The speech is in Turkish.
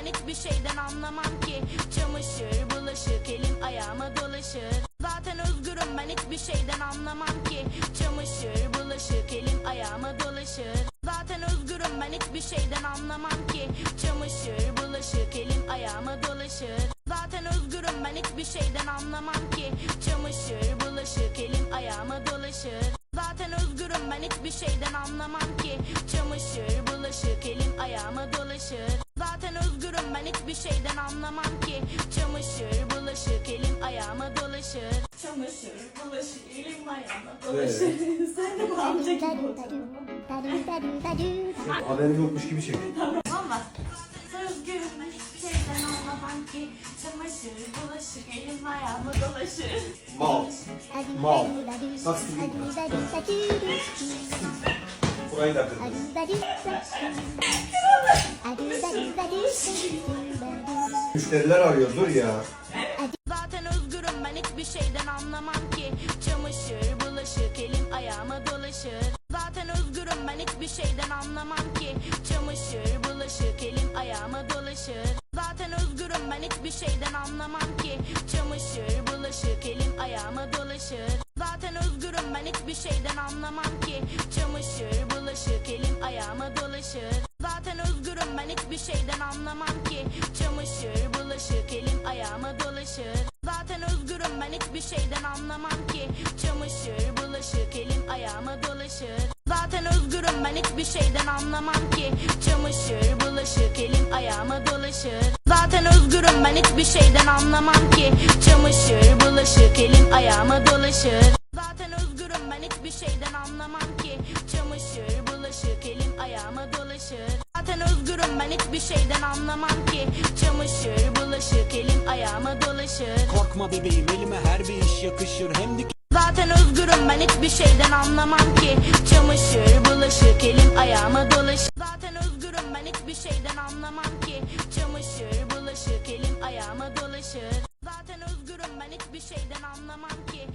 ben hiçbir şeyden anlamam ki. Çamaşır bulaşık elim ayağıma dolaşır. Zaten özgürüm ben hiçbir şeyden anlamam ki. Çamaşır bulaşık elim ayağıma dolaşır. Zaten özgürüm ben hiçbir şeyden anlamam ki. Çamaşır bulaşık elim ayağıma dolaşır. Zaten özgürüm ben hiçbir şeyden anlamam ki. Çamaşır bulaşık elim ayağıma dolaşır. Zaten özgürüm ben hiçbir şeyden anlamam ki. Çamaşır bulaşık elim ayağıma dolaşır Özgürüm ben hiçbir şeyden anlamam ki. Çamaşır bulaşık elim ayağıma dolaşır. Çamaşır bulaşık elim ayağıma dolaşır. Sen de bu amca gibi otur. Haberim yokmuş gibi çek. Valla Özgürüm ben hiçbir şeyden anlamam ki. Çamaşır bulaşık elim ayağıma dolaşır. Mal. Mal. Burayı da kırdı. Müşteriler arıyor dur ya. Zaten özgürüm ben hiçbir şeyden anlamam ki. Çamaşır bulaşık elim ayağıma dolaşır. Zaten özgürüm ben hiçbir şeyden anlamam ki. Çamaşır bulaşık elim ayağıma dolaşır. Zaten özgürüm ben hiçbir şeyden anlamam ki. Çamaşır bulaşık elim ayağıma dolaşır. Zaten özgürüm ben hiçbir şeyden anlamam ki. Çamaşır bulaşık elim ayağıma dolaşır ben hiçbir şeyden anlamam ki. Çamaşır bulaşık elim ayağıma dolaşır. Zaten özgürüm ben hiçbir şeyden anlamam ki. Çamaşır bulaşık elim ayağıma dolaşır. Zaten özgürüm ben hiçbir şeyden anlamam ki. Çamaşır bulaşık elim ayağıma dolaşır. Zaten özgürüm ben hiçbir şeyden anlamam ki. Çamaşır bulaşık elim ayağıma dolaşır. Zaten özgürüm ben hiçbir şeyden anlamam ki. Çamaşır bulaşık elim ayağıma dolaşır Zaten özgürüm ben hiçbir şeyden anlamam ki. Çamaşır bulaşık elim ayağıma dolaşır. Korkma bebeğim elime her bir iş yakışır. Hem dik Zaten özgürüm ben hiçbir şeyden anlamam ki. Çamaşır bulaşık elim ayağıma dolaşır. Zaten özgürüm ben hiçbir şeyden anlamam ki. Çamaşır bulaşık elim ayağıma dolaşır. Zaten özgürüm ben hiçbir şeyden anlamam ki